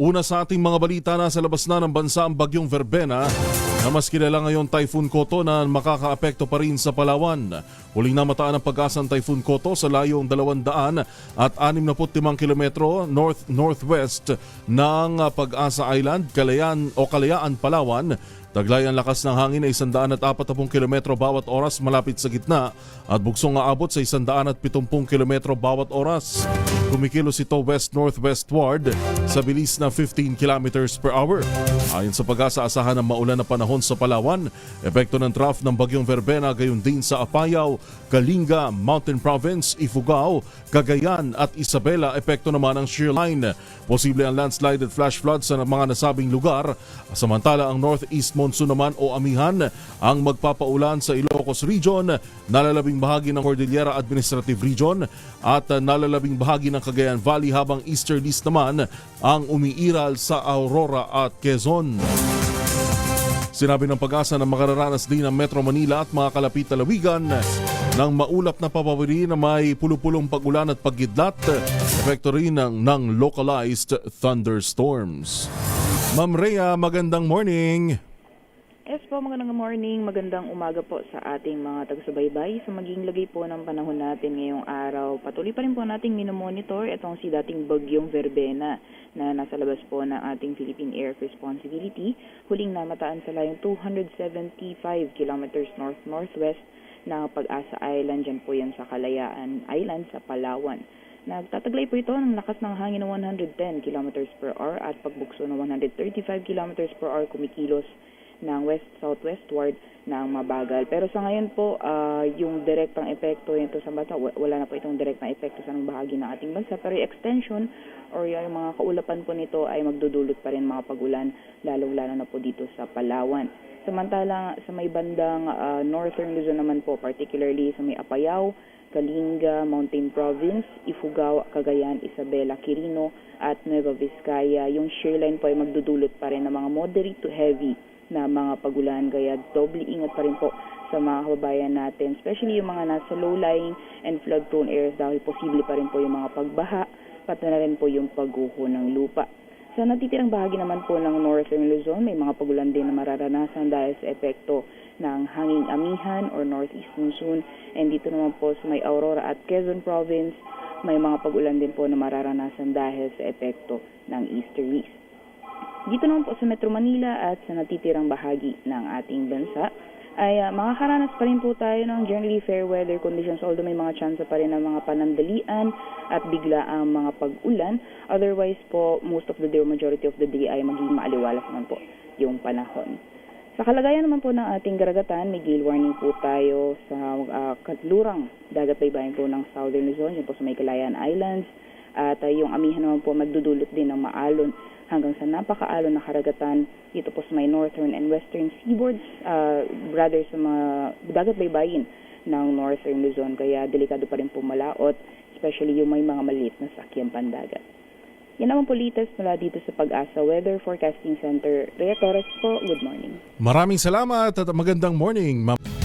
Una sa ating mga balita na sa labas na ng bansa ang bagyong Verbena na mas kilala ngayon Typhoon Koto na makakaapekto pa rin sa Palawan. Huling namataan ang pag-asa ng Typhoon Koto sa layong 200 at 65 kilometro north-northwest ng Pag-asa Island, Kalayan o Kalayaan, Palawan. Taglay ang lakas ng hangin ay 140 kilometro bawat oras malapit sa gitna at bugsong aabot sa 170 kilometro bawat oras. Kumikilos ito west-northwestward sa bilis na 15 kilometers per hour. Ayon sa pag-asa, asahan ng maulan na panahon sa Palawan, epekto ng trough ng bagyong Verbena gayon din sa Apayao, Kalinga, Mountain Province, Ifugao, Cagayan at Isabela, epekto naman ng shear line. Posible ang landslide at flash flood sa mga nasabing lugar. Samantala ang northeast monsoon naman o amihan ang magpapaulan sa Ilocos Region, nalalabing bahagi ng Cordillera Administrative Region at nalalabing bahagi ng Cagayan Valley habang easterlies naman ang umiiral sa Aurora at Quezon. Sinabi ng pag-asa na makararanas din ang Metro Manila at mga kalapit na lawigan ng maulap na papawiri na may pulupulong pagulan at paggidlat, epekto rin ng, ng localized thunderstorms. Ma'am Rhea, magandang morning! Yes po, magandang morning, magandang umaga po sa ating mga taga-subaybay. Sa maging lagay po ng panahon natin ngayong araw, patuloy pa rin po nating minomonitor itong si dating bagyong Verbena na nasa labas po ng ating Philippine Air Responsibility. Huling namataan sa layong 275 kilometers north-northwest ng Pag-asa Island. Diyan po yan sa Kalayaan Island sa Palawan. Nagtataglay po ito ng lakas ng hangin ng 110 kilometers per hour at pagbukso ng 135 kilometers per hour kumikilos ng west-southwestward ng mabagal. Pero sa ngayon po, ah, yung direktang epekto nito sa bansa, wa- wala na po itong direktang epekto sa bahagi ng ating bansa. Pero yung extension or yung mga kaulapan po nito ay magdudulot pa rin mga pagulan, lalong-lalo na po dito sa Palawan. Samantala sa may bandang ah, northern Luzon naman po, particularly sa may Apayao, Kalinga, Mountain Province, Ifugao, Cagayan, Isabela, Quirino at Nueva Vizcaya. Yung shear line po ay magdudulot pa rin ng mga moderate to heavy na mga pagulan kaya doble ingat pa rin po sa mga kababayan natin, especially yung mga nasa low-lying and flood-prone areas dahil posible pa rin po yung mga pagbaha, pati na rin po yung pagguho ng lupa. Sa natitirang bahagi naman po ng Northern Luzon, may mga pagulan din na mararanasan dahil sa epekto ng hanging amihan or northeast monsoon. And dito naman po sa may Aurora at Quezon Province, may mga pagulan din po na mararanasan dahil sa epekto ng easterlies. Dito naman po sa Metro Manila at sa natitirang bahagi ng ating bansa ay ah, makakaranas pa rin po tayo ng generally fair weather conditions although may mga chance pa rin ng mga panandalian at bigla ang mga pag-ulan. Otherwise po, most of the day or majority of the day ay magiging maaliwalas naman po yung panahon. Sa kalagayan naman po ng ating karagatan, may gale warning po tayo sa ah, katlurang dagat baybayin po ng Southern Luzon, yan po sa may Kalayaan Islands. At ah, yung amihan naman po magdudulot din ng maalon hanggang sa napakaalon na karagatan dito po sa may northern and western seaboards, ah, rather sa mga dagat baybayin ng northern Luzon. Kaya delikado pa rin po malaot, especially yung may mga maliit na sakyang pandagat. Yan naman po latest mula dito sa Pag-asa Weather Forecasting Center. Rhea Torres po, good morning. Maraming salamat at magandang morning, Ma'am.